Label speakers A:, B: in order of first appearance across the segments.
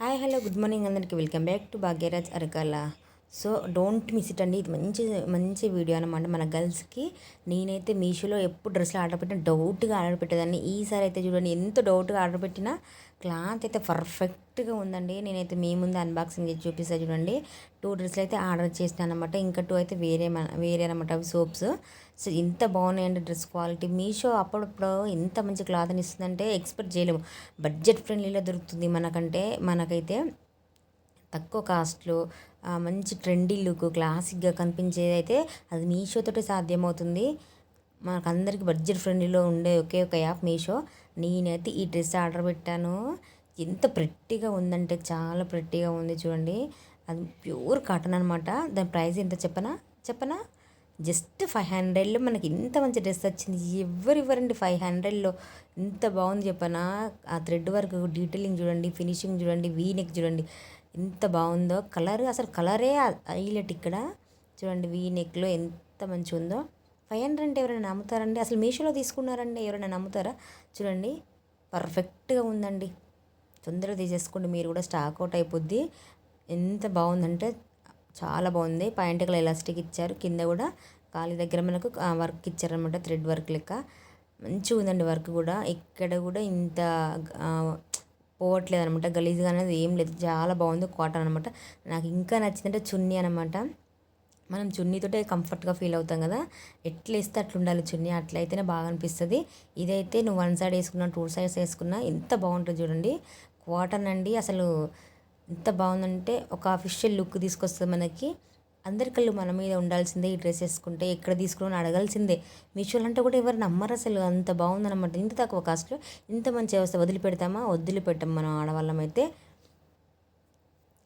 A: Hi hello good morning అందరికీ welcome back to Bhagyaraj Arakala so don't miss it అండి. ఇది మంచి మంచి వీడియో అనమాట మన గర్ల్స్కి. నేనైతే మీషోలో ఎప్పుడు డ్రెస్సులు ఆర్డర్ పెట్టినా డౌట్గా ఆర్డర్ పెట్టేదాన్ని. ఈసారి అయితే చూడండి ఎంత డౌట్గా ఆర్డర్ పెట్టినా క్లాత్ అయితే పర్ఫెక్ట్గా ఉందండి. నేనైతే మీ ముందు అన్బాక్సింగ్ చేసి చూపిస్తాను చూడండి. టూ డ్రెస్సులు అయితే ఆర్డర్ చేసినాను అనమాట ఇంకా టూ అయితే వేరే వేరే అనమాట అవి సోప్స్. సో ఇంత బాగున్నాయండి డ్రెస్ క్వాలిటీ. మీషో అప్పుడప్పుడు ఎంత మంచి క్లాత్ని ఇస్తుందంటే ఎక్స్పెక్ట్ చేయలేము. బడ్జెట్ ఫ్రెండ్లీలో దొరుకుతుంది మనకంటే. మనకైతే తక్కువ కాస్ట్లో మంచి ట్రెండీ లుక్ క్లాసిక్గా కనిపించేది అయితే అది మీషోతోటే సాధ్యమవుతుంది. మనకు అందరికి బడ్జెట్ ఫ్రెండ్లీలో ఉండే ఒకే ఒక యాప్ మీషో. నేనైతే ఈ డ్రెస్ ఆర్డర్ పెట్టాను. ఎంత ప్రెట్టిగా ఉందంటే చాలా ప్రెట్టిగా ఉంది చూడండి. అది ప్యూర్ కాటన్ అనమాట దాని ప్రైస్ ఎంత చెప్పనా? చెప్పనా? జస్ట్ ఫైవ్ హండ్రెడ్లో మనకి ఇంత మంచి డ్రెస్ వచ్చింది. ఎవరు ఇవ్వరండి ఫైవ్ హండ్రెడ్లో? ఇంత బాగుంది చెప్పనా? ఆ థ్రెడ్ వర్క్ డీటెయిలింగ్ చూడండి ఫినిషింగ్ చూడండి వీ నెక్ చూడండి ఎంత బాగుందో. కలర్ అసలు కలరే హైలైట్ ఇక్కడ. చూడండి వీ నెక్లో ఎంత మంచి ఉందో ఫైవ్ హండ్రెడ్ అంటే ఎవరైనా నమ్ముతారండి? అసలు మీషోలో తీసుకున్నారండి ఎవరైనా నమ్ముతారా? చూడండి పర్ఫెక్ట్గా ఉందండి. తొందరగా తీసేసుకోండి మీరు కూడా స్టాక్ అవుట్ అయిపోద్ది. ఎంత బాగుందంటే చాలా బాగుంది. పాయింట్కి ఎలాస్టిక్ ఇచ్చారు. కింద కూడా కాలి దగ్గర మనకు వర్క్ ఇచ్చారనమాట థ్రెడ్ వర్క్ లెక్క. మంచిగా ఉందండి వర్క్ కూడా. ఇక్కడ కూడా ఇంత పోవట్లేదు అనమాట గలీజ్గా అనేది ఏం లేదు. చాలా బాగుంది కాటన్ అనమాట నాకు ఇంకా నచ్చిందంటే చున్నీ అనమాట మనం చున్నీతోటే కంఫర్ట్గా ఫీల్ అవుతాం కదా. ఎట్లా ఇస్తే అట్లా ఉండాలి చున్నీ. అట్లయితేనే బాగా అనిపిస్తుంది. ఇదైతే నువ్వు వన్ సైడ్ వేసుకున్నా టూ సైడ్స్ వేసుకున్నా ఎంత బాగుంటుంది చూడండి. కాటన్ అండి అసలు ఎంత బాగుందంటే ఒక అఫిషియల్ లుక్ తీసుకొస్తుంది మనకి. అందరి కళ్ళు మన మీద ఉండాల్సిందే ఈ డ్రెస్ వేసుకుంటే ఎక్కడ తీసుకుని అడగాల్సిందే. మీషోలో అంటే కూడా ఎవరు నమ్మరు అసలు అంత బాగుందన్నమాట. ఇంత తక్కువ కాస్ట్లో ఇంత మంచి వ్యవస్థ వదిలిపెడతామా? వదిలిపెట్టాం మనం ఆడవాళ్ళం అయితే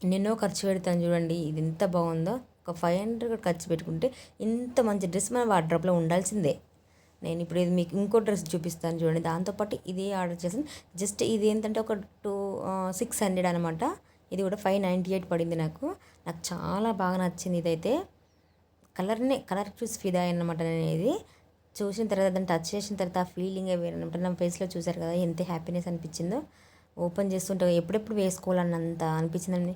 A: ఎన్నెన్నో ఖర్చు పెడతాను చూడండి ఇది ఎంత బాగుందో. ఒక ఫైవ్ హండ్రెడ్ ఖర్చు పెట్టుకుంటే ఇంత మంచి డ్రెస్ మన వార్డ్రాప్లో ఉండాల్సిందే. నేను ఇప్పుడు ఇది మీకు ఇంకో డ్రెస్ చూపిస్తాను చూడండి. దాంతోపాటు ఇదే ఆర్డర్ చేసాను జస్ట్ ఇది ఏంటంటే ఒక టూ సిక్స్ హండ్రెడ్ అనమాట ఇది కూడా ఫైవ్ నైంటీ ఎయిట్ పడింది నాకు. నాకు చాలా బాగా నచ్చింది ఇదైతే. కలర్ని కలర్ చూసి ఫిదా అనమాట నేను ఇది. చూసిన తర్వాత దాన్ని టచ్ చేసిన తర్వాత ఆ ఫీలింగ్ వేరనమాట నా ఫేస్లో చూసారు కదా ఎంత హ్యాపీనెస్ అనిపించిందో. ఓపెన్ చేస్తుంటే ఎప్పుడెప్పుడు వేసుకోవాలన్నంత అనిపించిందండి.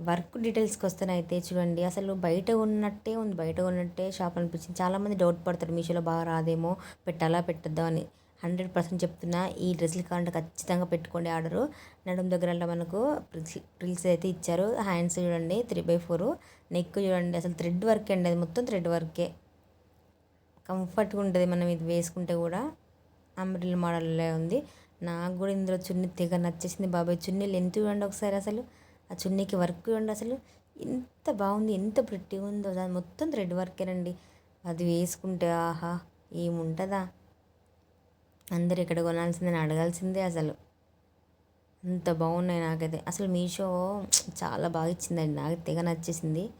A: వర్క్ డీటెయిల్స్కి వస్తేనైతే చూడండి. అసలు బయట ఉన్నట్టే ఉంది. బయట ఉన్నట్టే షాప్ అనిపించింది. చాలామంది డౌట్ పడతారు మీషోలో బాగా రాదేమో? పెట్టాలా? పెట్టద్దా? అని. హండ్రెడ్ పర్సెంట్ చెప్తున్నా ఈ డ్రెస్సులు కావాలంటే ఖచ్చితంగా పెట్టుకోండి ఆర్డరు. నడుము దగ్గర మనకు ప్రిల్స్ అయితే ఇచ్చారు. హ్యాండ్స్ చూడండి త్రీ బై ఫోర్. నెక్ చూడండి అసలు థ్రెడ్ వర్క్ అండి. అది మొత్తం థ్రెడ్ వర్కే. కంఫర్ట్గా ఉంటుంది మనం ఇది వేసుకుంటే కూడా. అంబ్రిల్ మోడల్లో ఉంది. నాకు కూడా ఇందులో చున్నీ తెగ నచ్చేసింది బాబాయ్. చున్నీ లెంత్ చూడండి ఒకసారి అసలు. ఆ చున్నీకి వర్క్ చూడండి అసలు. ఎంత బాగుంది ఎంత ప్రిట్టిగా ఉందో. దాని మొత్తం థ్రెడ్ వర్కేనండి. అది వేసుకుంటే ఆహా ఏముంటుందా? అందరు ఇక్కడ కొనాల్సిందని అడగాల్సిందే అసలు. అంత బాగున్నాయి నాకైతే. అసలు మీషో చాలా బాగా ఇచ్చిందండి. నాకు తెగ నచ్చేసింది.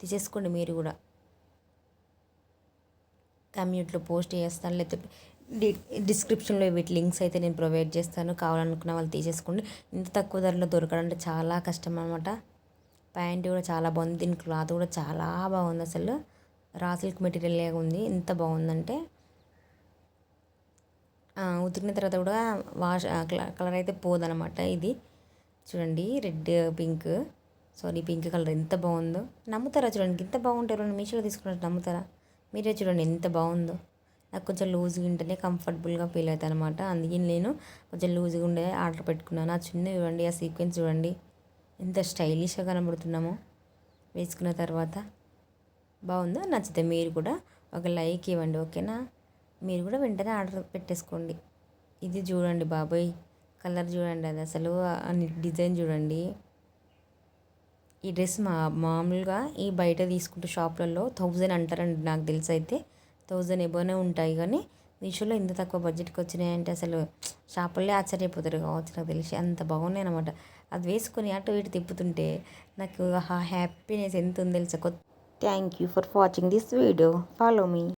A: తీసేసుకోండి మీరు కూడా. కమ్యూనిటీలో పోస్ట్ చేస్తాను లేకపోతే డి డిస్క్రిప్షన్లో వీటి లింక్స్ అయితే నేను ప్రొవైడ్ చేస్తాను. కావాలనుకున్న వాళ్ళు తీసేసుకోండి. ఇంత తక్కువ ధరలో దొరకడం అంటే చాలా కష్టం అనమాట ప్యాంట్ కూడా చాలా బాగుంది. దీని క్లాత్ కూడా చాలా బాగుంది అసలు. రాసిల్క్ మెటీరియల్ లాగా ఉంది. ఎంత బాగుందంటే ఉతికిన తర్వాత కూడా వాష్ కలర్ అయితే పోదనమాట ఇది. చూడండి red pink. Sorry pink colour ఎంత బాగుందో. నమ్ముతారా చూడండి ఎంత బాగుంటారు మీషోలో తీసుకున్నట్టు నమ్ముతారా? మీరే చూడండి ఎంత బాగుందో. నాకు కొంచెం లూజ్గా ఉంటేనే కంఫర్టబుల్గా ఫీల్ అవుతాను అనమాట అందుకే నేను కొంచెం లూజ్గా ఉండే ఆర్డర్ పెట్టుకున్నాను. ఆ చిన్న చూడండి ఆ సీక్వెన్స్ చూడండి. ఎంత స్టైలిష్గా కనబడుతున్నామో. వేసుకున్న తర్వాత బాగుందో? నచ్చితే మీరు కూడా ఒక లైక్ ఇవ్వండి ఓకేనా? మీరు కూడా వెంటనే ఆర్డర్ పెట్టేసుకోండి. ఇది చూడండి బాబాయ్. కలర్ చూడండి అది అసలు డిజైన్ చూడండి. ఈ డ్రెస్ మా మామూలుగా ఈ బయట తీసుకుంటే షాప్లలో థౌజండ్ అంటారండి నాకు తెలిసి అయితే. థౌజండ్ ఎబోనే ఉంటాయి కానీ మీషోలో ఇంత తక్కువ బడ్జెట్కి వచ్చినాయంటే అసలు షాపుల్లో ఆశ్చర్యపోతారు కావచ్చు నాకు తెలిసి. అంత బాగున్నాయి అనమాట అది వేసుకొని అటు ఇటు తిప్పుతుంటే నాకు హ్యాపీనెస్ ఎంత ఉందో తెలుసా thank you for watching this video. Follow me.